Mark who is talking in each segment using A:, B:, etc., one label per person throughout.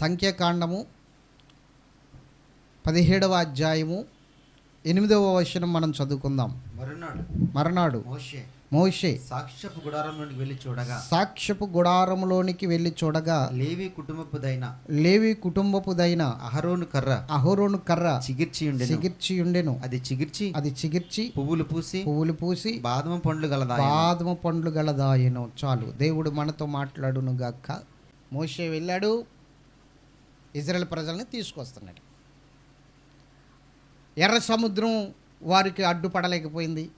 A: సంఖ్యాకాండము పదిహేడవ అధ్యాయము ఎనిమిదవ వచనం మనం చదువుకుందాం.
B: మరునాడు
A: మరనాడు
B: మోషే
A: మోషే
B: సాక్ష్యపు గుడారంలోనికి వెళ్ళి చూడగా
A: సాక్ష్యపు గుడారములోనికి వెళ్ళి చూడగా
B: లేవి కుటుంబపుదైన
A: లేవి కుటుంబపుదైన
B: అహరోను కర్ర
A: అహోరోను కర్ర
B: చిగిర్చి ఉండెను.
A: చిగిర్చి ఉండెను.
B: అది చిగిర్చి
A: అది చిగిర్చి
B: పువ్వులు పూసి
A: పువ్వులు పూసి
B: బాదమ పండ్లు గలదా
A: బాదమ పండ్లు గలదాయను. చాలు దేవుడు మనతో మాట్లాడును గాక మోషే వెళ్ళాడు. ఇజ్రాయెల్ ప్రజల్ని తీసుకొస్తున్నాడు. ఎర్ర సముద్రం వారికి అడ్డుపడలేకపోయింది.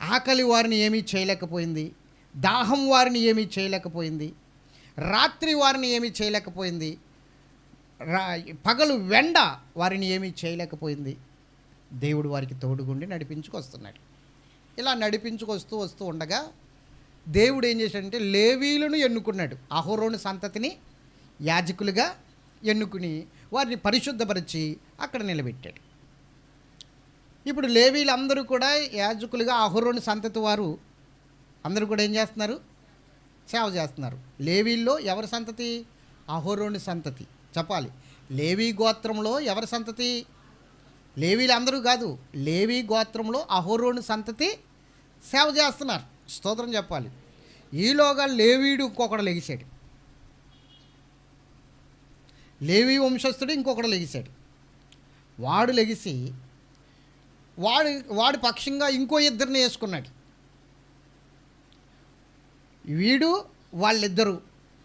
A: ఆకలి వారిని ఏమీ చేయలేకపోయింది. దాహం వారిని ఏమీ చేయలేకపోయింది. రాత్రి వారిని ఏమీ చేయలేకపోయింది. రా పగలు వెండ వారిని ఏమీ చేయలేకపోయింది. దేవుడు వారికి తోడుగుండి నడిపించుకొస్తున్నాడు. ఇలా నడిపించుకొస్తూ వస్తూ ఉండగా దేవుడు ఏం చేశాడంటే లేవీలను ఎన్నుకున్నాడు. అహోరోను సంతతిని యాజకులుగా ఎన్నుకుని వారిని పరిశుద్ధపరిచి అక్కడ నిలబెట్టాడు. ఇప్పుడు లేవీలందరూ కూడా యాజకులుగా అహోరోని సంతతి వారు అందరూ కూడా ఏం చేస్తున్నారు? సేవ చేస్తున్నారు. లేవీల్లో ఎవరి సంతతి? అహోరోని సంతతి. చెప్పాలి. లేవీ గోత్రంలో ఎవరి సంతతి? లేవీలు అందరూ కాదు. లేవీ గోత్రంలో అహోరోని సంతతి సేవ చేస్తున్నారు. స్తోత్రం చెప్పాలి. ఈలోగా లేవీడు ఇంకొకడు లెగిశాడు. లేవీ వంశస్థుడు ఇంకొకడు లెగిశాడు. వాడు లెగిసి వాడు వాడి పక్షంగా ఇంకో ఇద్దరిని వేసుకున్నాడు. వీడు వాళ్ళిద్దరూ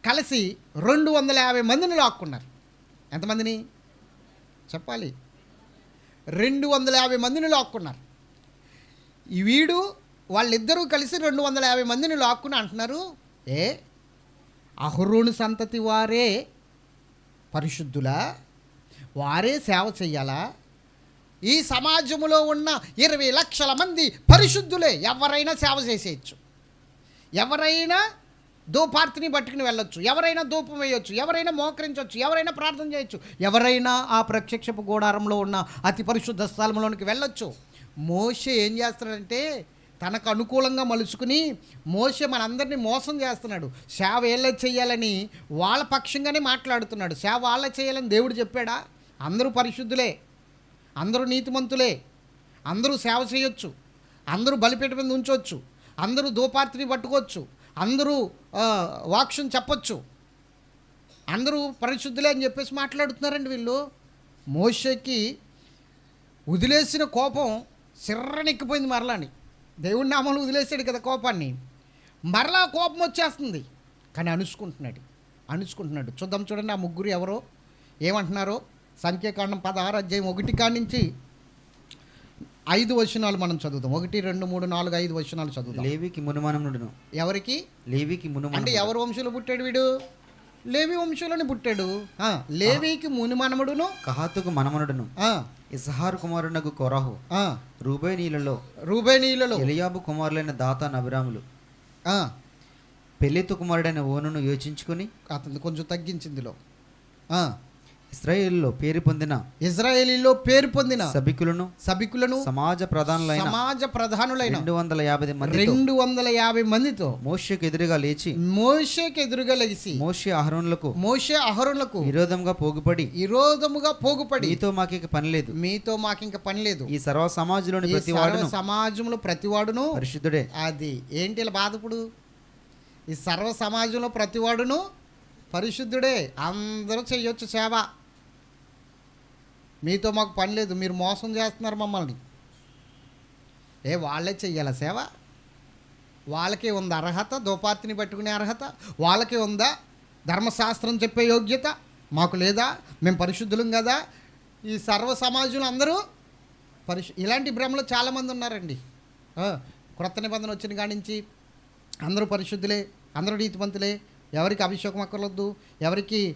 A: కలిసి రెండు వందల యాభై మందిని లాక్కున్నారు. ఎంతమందిని? చెప్పాలి. రెండు వందల యాభై మందిని లాక్కున్నారు. వీడు వాళ్ళిద్దరూ కలిసి రెండు వందల యాభై మందిని లాక్కుని అంటున్నారు. ఏ? అహరోను సంతతి వారే పరిశుద్ధులా? వారే సేవ చెయ్యాలా? ఈ సమాజంలో ఉన్న ఇరవై లక్షల మంది పరిశుద్ధులే ఎవరైనా సేవ చేసేయచ్చు. ఎవరైనా దోపార్తిని పట్టుకుని వెళ్ళొచ్చు. ఎవరైనా దూపం వేయొచ్చు. ఎవరైనా మోకరించవచ్చు ఎవరైనా ప్రార్థన చేయొచ్చు. ఎవరైనా ఆ ప్రత్యక్షపు గోడారంలో ఉన్న అతి పరిశుద్ధ స్థలంలోనికి వెళ్ళొచ్చు. మోషే ఏం చేస్తాడంటే తనకు అనుకూలంగా మలుచుకుని మోసే మనందరినీ మోసం చేస్తున్నాడు. సేవ ఏళ్ళ చేయాలని వాళ్ళ పక్షంగానే మాట్లాడుతున్నాడు. సేవ వాళ్ళ చేయాలని దేవుడు చెప్పాడా? అందరూ పరిశుద్ధులే. అందరూ నీతిమంతులే. అందరూ సేవ చేయొచ్చు. అందరూ బలిపేట మీద ఉంచవచ్చు అందరూ దోపార్తిని పట్టుకోవచ్చు. అందరూ వాక్షన్ వాక్యం చెప్పొచ్చు. అందరూ పరిశుద్ధులే అని చెప్పేసి మాట్లాడుతున్నారండి వీళ్ళు. మోషకి వదిలేసిన కోపం సిర్రనెక్కిపోయింది మరలాని. దేవుడి నామలు వదిలేసాడు కదా కోపాన్ని. మరలా కోపం వచ్చేస్తుంది. కానీ అణుచుకుంటున్నాడు అణుచుకుంటున్నాడు చూద్దాం చూడండి ఆ ముగ్గురు ఎవరో ఏమంటున్నారో. సంఖ్యాకాండం పదహారు అధ్యాయం ఒకటి కాడి నుంచి ఐదు వచనాలు మనం చదువుదాం. ఒకటి రెండు మూడు నాలుగు ఐదు వచనాలు చదువుదాం.
B: లేవికి మునుమనముడును.
A: ఎవరికి?
B: లేవికి
A: అంటే
B: మునుమన
A: ఎవరు వంశంలో పుట్టాడు వీడు? లేవి వంశంలోనే పుట్టాడు. ఆ, లేవీకి మునిమనముడును
B: కహాతుకు మనమనుడును. ఇసహారు కుమారునకు కొరాహు రూబేనీలలో
A: రూబేనీయులలో
B: ఎలియాబు కుమారులైన దాతాన్ అభిరాములు
A: ఆ,
B: పెళ్ళెత్తు కుమారుడైన ఓనును యోచించుకుని
A: అతను కొంచెం తగ్గించిందిలో. ఆ,
B: ఇస్రాయేల్లో పేరు పొందిన
A: ఇజ్రాయేలీలో పేరు పొందిన
B: సభికులను
A: సభికులను
B: సమాజ ప్రధానులైన
A: సమాజ ప్రధానులైన
B: రెండు వందల యాభై మంది
A: రెండు వందల యాభై మందితో
B: మోషకు ఎదురుగా లేచి
A: మోషేకి ఎదురుగా లెగిసి
B: మోషే అహరోనులకు
A: మోషే అహరులకు
B: విరోధంగా పోగుపడి
A: విరోధముగా పోగుపడి
B: మీతో మాకిక పని లేదు.
A: మీతో మాకింక పని లేదు.
B: ఈ సర్వ సమాజంలోని ప్రతి వాడును
A: సమాజంలో ప్రతివాడును
B: పరిశుద్ధుడే.
A: అది ఏంటి ఇలా బాధపుడు? ఈ సర్వ సమాజంలో ప్రతివాడును పరిశుద్ధుడే. అందరూ చెయ్యొచ్చు సేవ. మీతో మాకు పని లేదు మీరు మోసం చేస్తున్నారు మమ్మల్ని. ఏ వాళ్ళే చెయ్యాల సేవ? వాళ్ళకే ఉందా అర్హత? దోపార్తిని పట్టుకునే అర్హత? వాళ్ళకే ఉందా? ధర్మశాస్త్రం చెప్పే యోగ్యత? మాకు లేదా? మేము పరిశుద్ధులం కదా? ఈ సర్వ సమాజంలో అందరూ పరిశు ఇలాంటి భ్రమలో చాలామంది ఉన్నారండి. క్రొత్త నిబంధన వచ్చిన కాడి నుంచి అందరూ పరిశుద్ధులే అందరూ నీతిమంతులే ఎవరికి అభిషేకం అక్కర్లొద్దు ఎవరికి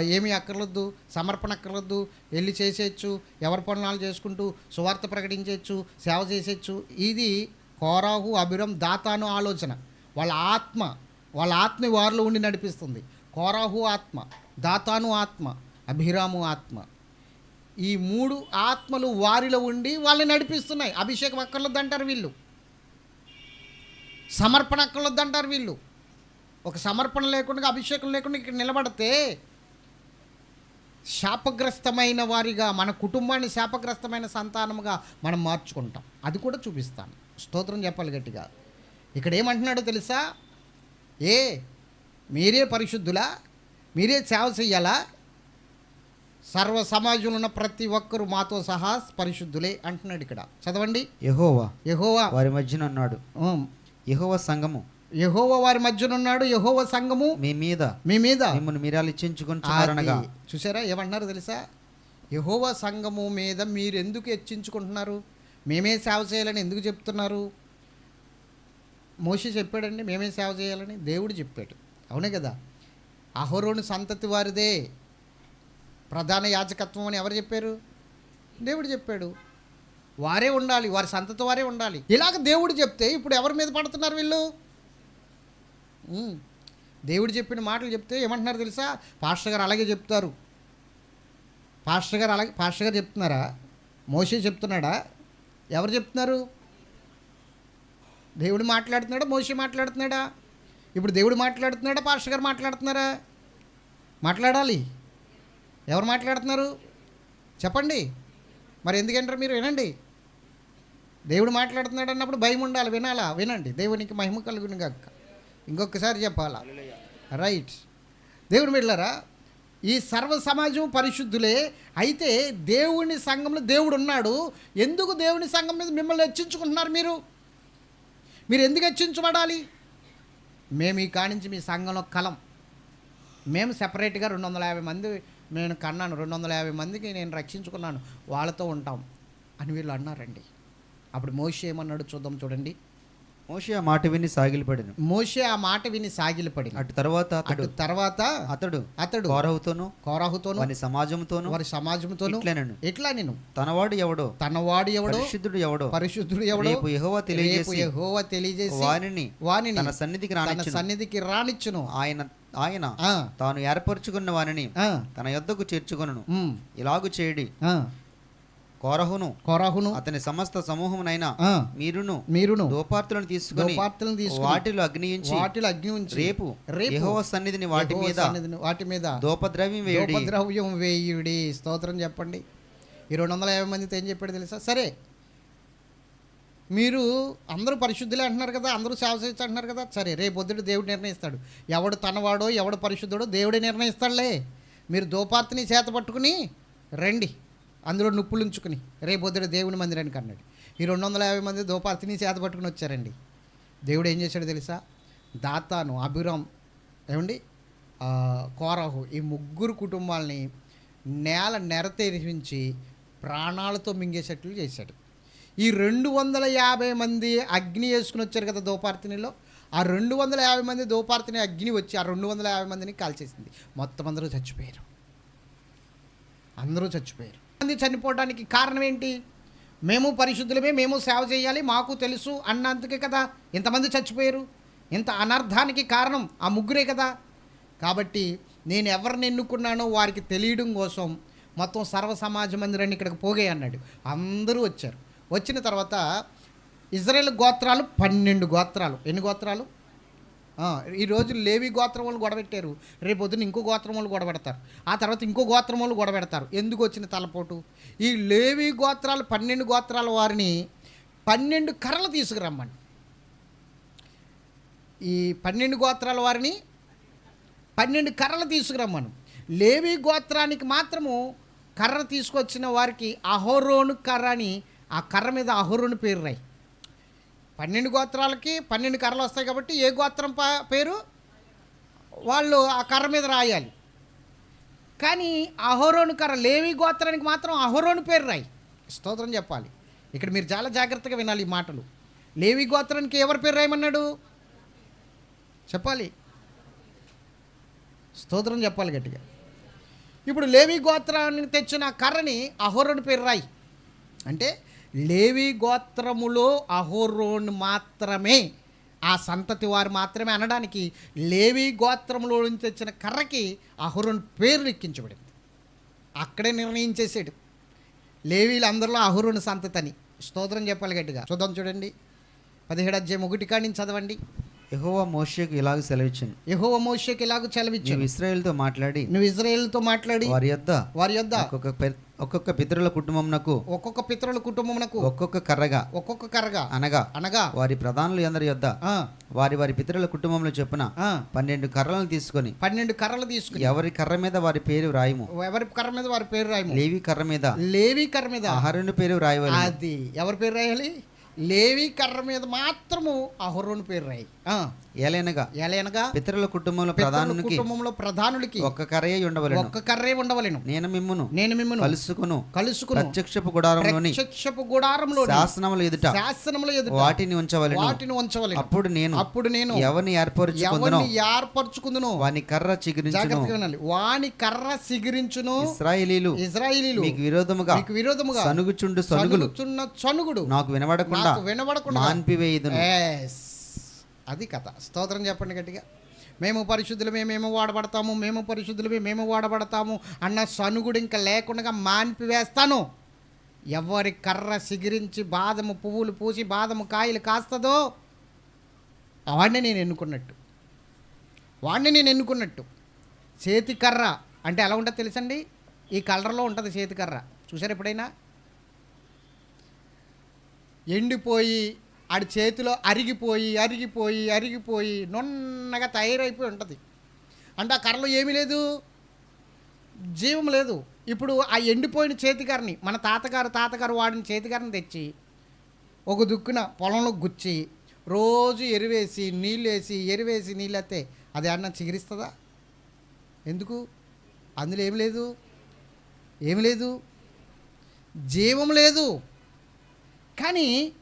A: ఏమీ అక్కర్లొద్దు సమర్పణ అక్కర్లొద్దు వెళ్ళి చేసేయచ్చు ఎవరి పనులు చేసుకుంటూ సువార్త ప్రకటించవచ్చు సేవ చేసేయచ్చు. ఇది కోరాహు అభిరం దాతాను ఆలోచన. వాళ్ళ ఆత్మ వాళ్ళ ఆత్మ వారిలో ఉండి నడిపిస్తుంది. కోరాహు ఆత్మ దాతాను ఆత్మ అభిరాము ఆత్మ. ఈ మూడు ఆత్మలు వారిలో ఉండి వాళ్ళని నడిపిస్తున్నాయి. అభిషేకం అక్కర్లొద్దంటారు వీళ్ళు. సమర్పణ అక్కర్లొద్దు అంటారు వీళ్ళు. ఒక సమర్పణ లేకుండా అభిషేకం లేకుండా ఇక్కడ నిలబడితే శాపగ్రస్తమైన వారిగా మన కుటుంబాన్ని శాపగ్రస్తమైన సంతానముగా మనం మార్చుకుంటాం. అది కూడా చూపిస్తాను. స్తోత్రం చెప్పాలి గట్టిగా. ఇక్కడ ఏమంటున్నాడో తెలుసా? ఏ మీరే పరిశుద్ధులా? మీరే సేవ చెయ్యాలా? సర్వ సమాజంలో ఉన్న ప్రతి ఒక్కరూ మాతో సహా పరిశుద్ధులే అంటున్నాడు ఇక్కడ. చదవండి.
B: యెహోవా
A: యహోవా.
B: వారి మధ్యన అన్నాడు యెహోవా సంఘము.
A: యహోవ వారి మధ్యన ఉన్నాడు యహోవ సంఘము
B: మీ మీద
A: మీ మీద.
B: మిమ్మల్ని మీరాలు ఇచ్చించుకుంటున్నారనగా.
A: చూసారా ఏమంటున్నారు తెలుసా? యహోవ సంఘము మీద మీరు ఎందుకు హెచ్చించుకుంటున్నారు? మేమే సేవ చేయాలని ఎందుకు చెప్తున్నారు? మోషి చెప్పాడండి మేమే సేవ చేయాలని దేవుడు చెప్పాడు. అవునే కదా? అహరోను సంతతి వారిదే ప్రధాన యాజకత్వం అని ఎవరు చెప్పారు? దేవుడు చెప్పాడు. వారే ఉండాలి వారి సంతతి వారే ఉండాలి. ఇలాగ దేవుడు చెప్తే ఇప్పుడు ఎవరి మీద పడుతున్నారు వీళ్ళు. దేవుడు చెప్పిన మాటలు చెప్తే ఏమంటున్నారు తెలుసా? పాస్టర్ గారు అలాగే చెప్తారు. పాస్టర్ గారు అలాగే పాస్టర్ గారు చెప్తున్నారా? మోసే చెప్తున్నాడా? ఎవరు చెప్తున్నారు? దేవుడు మాట్లాడుతున్నాడా? మోసే మాట్లాడుతున్నాడా? ఇప్పుడు దేవుడు మాట్లాడుతున్నాడా? పాస్టర్ గారు మాట్లాడుతున్నారా? మాట్లాడాలి. ఎవరు మాట్లాడుతున్నారు? చెప్పండి. మరి ఎందుకంటారు మీరు? వినండి. దేవుడు మాట్లాడుతున్నాడు అన్నప్పుడు భయం ఉండాలి. వినాలా? వినండి. దేవునికి మహిమ కలుగుని కాక ఇంకొకసారి చెప్పాలా? రైట్ దేవుని వెళ్ళారా ఈ సర్వ సమాజం పరిశుద్ధులే అయితే దేవుని సంఘంలో దేవుడు ఉన్నాడు. ఎందుకు దేవుని సంఘం మీద మిమ్మల్ని హెచ్చించుకుంటున్నారు మీరు? మీరు ఎందుకు హెచ్చించబడాలి? మేము ఈ కానించి మీ సంఘంలో కలం. మేము సెపరేట్గా రెండు వందల యాభై మంది నేను కన్నాను. రెండు వందల యాభై మందికి నేను రక్షించుకున్నాను. వాళ్ళతో ఉంటాం అని వీళ్ళు అన్నారండి. అప్పుడు మోషి ఏమన్నాడు చూద్దాం చూడండి.
B: మోషే ఆ మాట విని సాగిలపడిను.
A: మోషే ఆ మాట విని సాగిలపడి
B: అటు తర్వాత అతడు.
A: అటు తర్వాత
B: అతడు.
A: అతడు.
B: కోరహుతోను
A: కోరాహుతోను
B: వాని సమాజంతోను
A: వారి సమాజంతోను
B: ఇట్లనెను.
A: ఎట్లా నేను.
B: తనవాడు ఎవడో?
A: తనవాడు ఎవడో?
B: పరిశుద్ధుడు ఎవడో?
A: పరిశుద్ధుడు ఎవడో?
B: రేపు యెహోవా తెలియజేసి
A: యెహోవా తెలియజేసి
B: వానిని
A: వానిని
B: తన సన్నిధికి
A: తన
B: రానిచ్చును.
A: సన్నిధికి రానిచ్చును.
B: ఆయన ఆయన
A: ఆ,
B: తాను ఏర్పరచుకున్న వానిని తన యొద్దకు చేర్చుకొనును. ఇలాగు చేయడి. కోరహును
A: కోరాహును
B: అతని సమస్త సమూహమునైనా మీరును
A: మీరును
B: దోపార్తులను తీసుకొని
A: దోపార్తులను తీసుకుని
B: వాటిలో అగ్నియించి
A: వాటిలో అగ్ని ఉంచి
B: రేపు యెహోవా సన్నిధిని వాటి మీద
A: వాటి మీద
B: దోపద్రవ్యం వేయుడి.
A: దోపద్రవ్యం వేయుడి. స్తోత్రం చెప్పండి. ఈ రెండు వందల యాభై మందితో ఏం చెప్పాడు తెలుసా? సరే మీరు అందరూ పరిశుద్ధులే అంటున్నారు కదా అందరూ సేవ చేయొచ్చు అంటున్నారు కదా సరే రేపు పొద్దుట దేవుడు నిర్ణయిస్తాడు. ఎవడు తనవాడో ఎవడు పరిశుద్ధుడో దేవుడే నిర్ణయిస్తాడులే. మీరు దోపార్తిని చేత పట్టుకుని రండి. అందులో నుప్పులు ఉంచుకుని రేపొద్దుడు దేవుని మందిరానికి అన్నాడు. ఈ రెండు వందల యాభై మంది దోపార్తిని చేత పట్టుకుని వచ్చారండి. దేవుడు ఏం చేశాడో తెలుసా? దాతాను అభిరామ్ ఏమండి? కోరాహు ఈ ముగ్గురు కుటుంబాలని నేల నెరతెరిపించి ప్రాణాలతో మింగేసేట్లు చేశాడు. ఈ రెండు వందల యాభై మంది అగ్ని వేసుకుని వచ్చారు కదా దోపార్తినిలో. ఆ రెండు వందల యాభై మంది దోపార్తిని అగ్ని వచ్చి ఆ రెండు వందల యాభై మందిని కాల్చేసింది. మొత్తం అందరూ చచ్చిపోయారు. అందరూ చచ్చిపోయారు. మంది చనిపోవడానికి కారణం ఏంటి? మేము పరిశుద్ధులమే మేము సేవ చేయాలి మాకు తెలుసు అన్నందుకే కదా ఇంతమంది చచ్చిపోయారు. ఇంత అనర్థానికి కారణం ఆ ముగ్గురే కదా. కాబట్టి నేను ఎవరిని ఎన్నుకున్నానో వారికి తెలియడం కోసం మొత్తం సర్వ సమాజ మందిరాన్ని ఇక్కడికి పోగే అన్నాడు. అందరూ వచ్చారు. వచ్చిన తర్వాత ఇజ్రాయెల్ గోత్రాలు పన్నెండు గోత్రాలు. ఎన్ని గోత్రాలు? ఈ రోజు లేవి గోత్రం వాళ్ళు గొడబెట్టారు రేపు పొద్దున్న ఇంకో గోత్రం వాళ్ళు గొడబెడతారు ఆ తర్వాత ఇంకో గోత్రం వాళ్ళు గొడబెడతారు ఎందుకు వచ్చిన తలపోటు? ఈ లేవి గోత్రాలు పన్నెండు గోత్రాల వారిని పన్నెండు కర్రలు తీసుకురమ్మండి. ఈ పన్నెండు గోత్రాల వారిని పన్నెండు కర్రలు తీసుకురమ్మను. లేవి గోత్రానికి మాత్రము కర్ర తీసుకొచ్చిన వారికి అహోరోను కర్ర అని ఆ కర్ర మీద అహోరోను పేరు రాయి. పన్నెండు గోత్రాలకి పన్నెండు కర్రలు వస్తాయి కాబట్టి ఏ గోత్రం పేరు? వాళ్ళు ఆ కర్ర మీద రాయాలి. కానీ అహోరోను కర్ర లేవి గోత్రానికి మాత్రం అహోరోను పేరు రాయి. స్తోత్రం చెప్పాలి. ఇక్కడ మీరు చాలా జాగ్రత్తగా వినాలి ఈ మాటలు. లేవి గోత్రానికి ఎవరి పేరు రాయమన్నాడు? చెప్పాలి. స్తోత్రం చెప్పాలి గట్టిగా. ఇప్పుడు లేవి గోత్రానికి తెచ్చిన కర్రని అహోరోని పేరు రాయి. అంటే లేవి గోత్రములో అహోరోన్ మాత్రమే ఆ సంతతి వారు మాత్రమే అనడానికి లేవి గోత్రములో నుంచి తెచ్చిన కర్రకి అహోరోన్ పేరు ఎక్కించబడింది. అక్కడే నిర్ణయించేసాడు లేవీలు అందరిలో అహురుని సంతతి అని. స్తోత్రం చెప్పాలి గట్టిగా. చూద్దాం చూడండి. పదిహేడు అధ్యాయం ఒకటి కాడి నుంచి చదవండి.
B: యెహోవా మోషేకు ఇలాగ సెలవిచ్చాను.
A: యెహోవా మోషేకి ఇలాగ
B: నీవు
A: చెలవిచ్చాను
B: ఇస్రాయేల్తో మాట్లాడి.
A: నువ్వు ఇజ్రాయేల్తో మాట్లాడి.
B: వారి యొద్ద
A: వారి యొద్ద
B: ఒక్కొక్క ఒక్కొక్క పితరుల కుటుంబమునకు
A: ఒక్కొక్క పితరుల కుటుంబమునకు
B: ఒక్కొక్క కర్రగా
A: ఒక్కొక్క కర్రగా
B: అనగా
A: అనగా
B: వారి ప్రధానులు అందరి యొద్ద
A: ఆ,
B: వారి వారి పితరుల కుటుంబంలో చొప్పున పన్నెండు కర్రలను తీసుకొని
A: పన్నెండు కర్రలు తీసుకుని
B: ఎవరి కర్ర మీద వారి పేరు రాయము
A: ఎవరి కర్ర మీద వారి పేరు రాయము
B: లేవి కర్ర మీద.
A: లేవి కర్ర మీద.
B: అహరుని పేరు రాయవాలి
A: అది. ఎవరి పేరు రాయాలి లేవి కర్ర మీద మాత్రము అహరోని పేరు రాయి.
B: ఏలైనగా
A: ఎలయనగా
B: పితరుల కుటుంబంలో ప్రధానునికి
A: కుటుంబంలో ప్రధానులకి
B: ఒక్క కర్రయే ఉండవలను.
A: ఒక్క కర్రే ఉండవలెను.
B: నేను మిమ్మును
A: నేను మిమ్మల్ని
B: కలుసుకును
A: కలుసుకును.
B: ప్రత్యక్షపు గుడారంలోని
A: ప్రత్యక్షపు గుడారంలో
B: శాసనముల ఎదుట
A: శాసనముల ఎదుట
B: వాటిని ఉంచవలను.
A: వాటిని ఉంచవలెను.
B: అప్పుడు నేను
A: అప్పుడు నేను
B: ఎవరిని ఏర్పరచుకుందునో
A: ఏర్పరచుకుందునో
B: వాని కర్ర చిగురించును.
A: వాని కర్ర సిగిరించును
B: ఇస్రాయేలీలు
A: ఇజ్రాయిలీలు
B: మీకు విరోధముగా
A: మీకు విరోధముగా
B: సనుగుచుండు సనుగులు.
A: సనుగుచున్న చనుగుడు
B: నాకు వినబడకుండా
A: నాకు వినబడకుండా
B: మాన్పివేయుదును.
A: అది కథ. స్తోత్రం చెప్పండి గట్టిగా. మేము పరిశుద్ధులమే మేము వాడబడతాము మేము పరిశుద్ధులమే మేము వాడబడతాము అన్న సనుగుడు ఇంకా లేకుండా మాన్పివేస్తాను. ఎవరి కర్ర సిగిరించి బాదము పువ్వులు పూసి బాదము కాయలు కాస్తుందో వాడిని నేను ఎన్నుకున్నట్టు. వాడిని నేను ఎన్నుకున్నట్టు. చేతి కర్ర అంటే ఎలా ఉంటుందో తెలుసండి? ఈ కలర్లో ఉంటుంది చేతి కర్ర. చూసారు ఎప్పుడైనా? ఎండిపోయి ఆడి చేతిలో అరిగిపోయి అరిగిపోయి అరిగిపోయి నున్నగా తయారైపోయి ఉంటుంది. అంటే ఆ కర్రలో ఏమీ లేదు జీవం లేదు. ఇప్పుడు ఆ ఎండిపోయిన చేతికర్రని మన తాతగారు తాతగారు వాడిన చేతికర్రని తెచ్చి ఒక దుక్కున పొలంలో గుచ్చి రోజు ఎరువేసి నీళ్ళు వేసి ఎరువేసి నీళ్ళు అది అన్న చిగురిస్తుందా? ఎందుకు? అందులో ఏమి లేదు ఏమి లేదు. జీవం లేదు. కానీ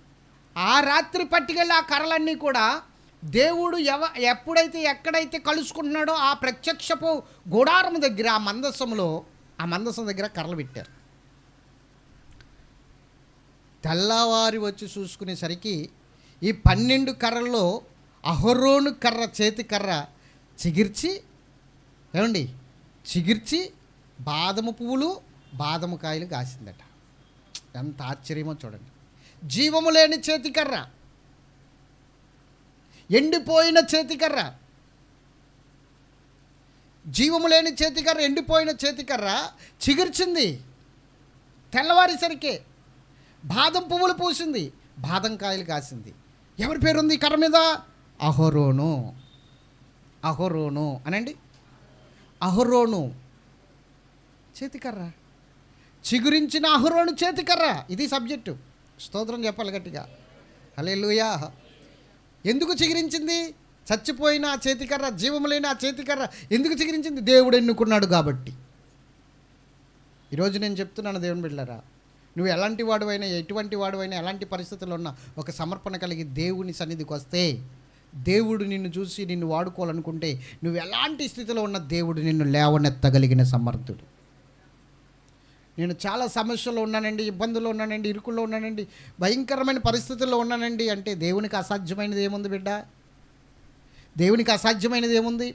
A: ఆ రాత్రి పట్టుకెళ్ళి ఆ కర్రలన్నీ కూడా దేవుడు ఎవ ఎప్పుడైతే ఎక్కడైతే కలుసుకుంటున్నాడో ఆ ప్రత్యక్షపు గుడారం దగ్గర ఆ మందస్సంలో ఆ మందసం దగ్గర కర్రలు పెట్టారు. తెల్లవారి వచ్చి చూసుకునేసరికి ఈ పన్నెండు కర్రల్లో అహరోను కర్ర చేతి కర్ర చిగిర్చి ఏమండి? చిగిర్చి బాదము పువ్వులు బాదము కాయలు కాసిందట. ఎంత ఆశ్చర్యమో చూడండి. జీవము లేని చేతికర్ర ఎండిపోయిన చేతికర్ర జీవము లేని చేతికర్ర ఎండిపోయిన చేతికర్ర చిగుర్చింది. తెల్లవారిసరికే బాదం పువ్వులు పూసింది బాదం కాయలు కాసింది. ఎవరి పేరుంది ఈ కర్ర మీద? అహోరోను. అహోరోను అనండి. అహరోను. చేతికర్ర చిగురించిన అహరోను చేతికర్ర ఇది సబ్జెక్టు. స్తోత్రం చెప్పాలి గట్టిగా. హలే ఎందుకు చిగిరించింది? చచ్చిపోయిన ఆ చేతికర్ర జీవం లేని ఆ చేతికర్ర ఎందుకు చిగిరించింది? దేవుడు ఎన్నుకున్నాడు కాబట్టి. ఈరోజు నేను చెప్తున్నాను దేవుని బిడ్డరా నువ్వు ఎలాంటి వాడువైనా ఎటువంటి వాడువైనా ఎలాంటి పరిస్థితుల్లో ఉన్నా ఒక సమర్పణ కలిగి దేవుని సన్నిధికి వస్తే దేవుడు నిన్ను చూసి నిన్ను వాడుకోవాలనుకుంటే నువ్వు ఎలాంటి స్థితిలో ఉన్న దేవుడు నిన్ను లేవనెత్తగలిగిన సమర్థుడు. నేను చాలా సమస్యల్లో ఉన్నానండి ఇబ్బందుల్లో ఉన్నానండి ఇరుకుల్లో ఉన్నానండి భయంకరమైన పరిస్థితుల్లో ఉన్నానండి. అంటే దేవునికి అసాధ్యమైనది ఏముంది బిడ్డ? దేవునికి అసాధ్యమైనది ఏముంది?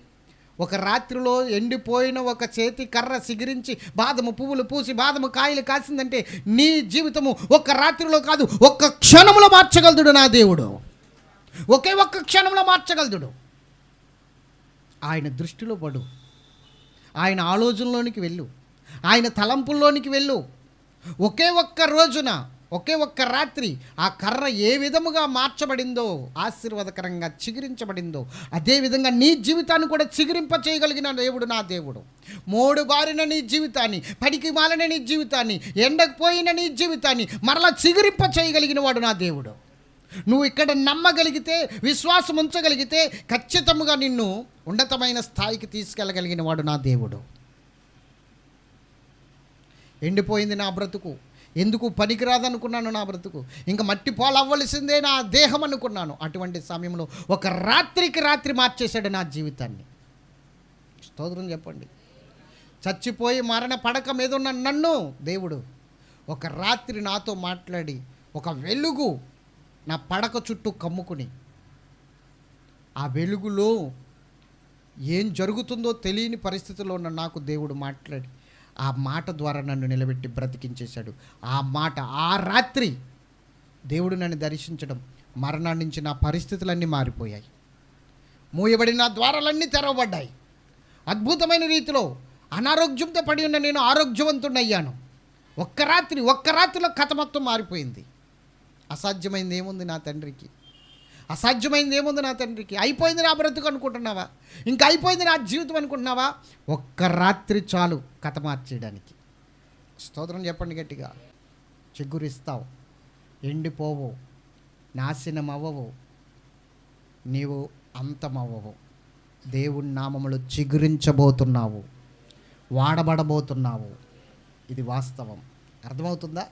A: ఒక రాత్రిలో ఎండిపోయిన ఒక చేతి కర్ర సిగిరించి బాదము పువ్వులు పూసి బాదము కాయలు కాసిందంటే నీ జీవితము ఒక రాత్రిలో కాదు ఒక్క క్షణంలో మార్చగలదుడు నా దేవుడు. ఒకే ఒక్క క్షణంలో మార్చగలదుడు. ఆయన దృష్టిలో పడు. ఆయన ఆలోచనలోనికి వెళ్ళు. ఆయన తలంపుల్లోనికి వెళ్ళు. ఒకే ఒక్క రోజున ఒకే ఒక్క రాత్రి ఆ కర్ర ఏ విధముగా మార్చబడిందో ఆశీర్వాదకరంగా చిగురించబడిందో అదేవిధంగా నీ జీవితాన్ని కూడా చిగురింప చేయగలిగిన దేవుడు నా దేవుడు. మూడు బారిన నీ జీవితాన్ని పడికి మాలిన నీ జీవితాన్ని ఎండకపోయిన నీ జీవితాన్ని మరలా చిగురింప చేయగలిగిన వాడు నా దేవుడు. నువ్వు ఇక్కడ నమ్మగలిగితే విశ్వాసం ఉంచగలిగితే ఖచ్చితంగా నిన్ను ఉన్నతమైన స్థాయికి తీసుకెళ్ళగలిగిన వాడు నా దేవుడు. ఎండిపోయింది నా బ్రతుకు. ఎందుకు పనికిరాదనుకున్నాను నా బ్రతుకు? ఇంకా మట్టి పాలవ్వలసిందే నా దేహం అనుకున్నాను. అటువంటి సమయంలో ఒక రాత్రికి రాత్రి మార్చేశాడు నా జీవితాన్ని. స్తోత్రం చెప్పండి. చచ్చిపోయి మరణ పడక మీద ఉన్న నన్ను దేవుడు ఒక రాత్రి నాతో మాట్లాడి ఒక వెలుగు నా పడక చుట్టూ కమ్ముకుని ఆ వెలుగులో ఏం జరుగుతుందో తెలియని పరిస్థితిలో ఉన్న నాకు దేవుడు మాట్లాడి ఆ మాట ద్వారా నన్ను నిలబెట్టి బ్రతికించేశాడు. ఆ మాట ఆ రాత్రి దేవుడు నన్ను దర్శించడం మరణాన్ని నుంచి నా పరిస్థితులన్నీ మారిపోయాయి. మూయబడిన ద్వారాలన్నీ తెరవబడ్డాయి. అద్భుతమైన రీతిలో అనారోగ్యంతో పడి ఉన్న నేను ఆరోగ్యవంతుడయ్యాను. ఒక్క రాత్రి ఒక్క రాత్రిలో కథ మొత్తం మారిపోయింది. అసాధ్యమైంది ఏముంది నా తండ్రికి? అసాధ్యమైంది ఏముంది నా తండ్రికి? అయిపోయింది నా బ్రతుకు అనుకుంటున్నావా? ఇంకా అయిపోయింది నా జీవితం అనుకుంటున్నావా? ఒక్క రాత్రి చాలు కథ మార్చేయడానికి. స్తోత్రం చెప్పండి గట్టిగా. చిగురిస్తావు ఎండిపోవు నాశనం అవ్వవు నీవు అంతమవ్వవు. దేవుని నామములు చిగురించబోతున్నావు వాడబడబోతున్నావు. ఇది వాస్తవం. అర్థమవుతుందా?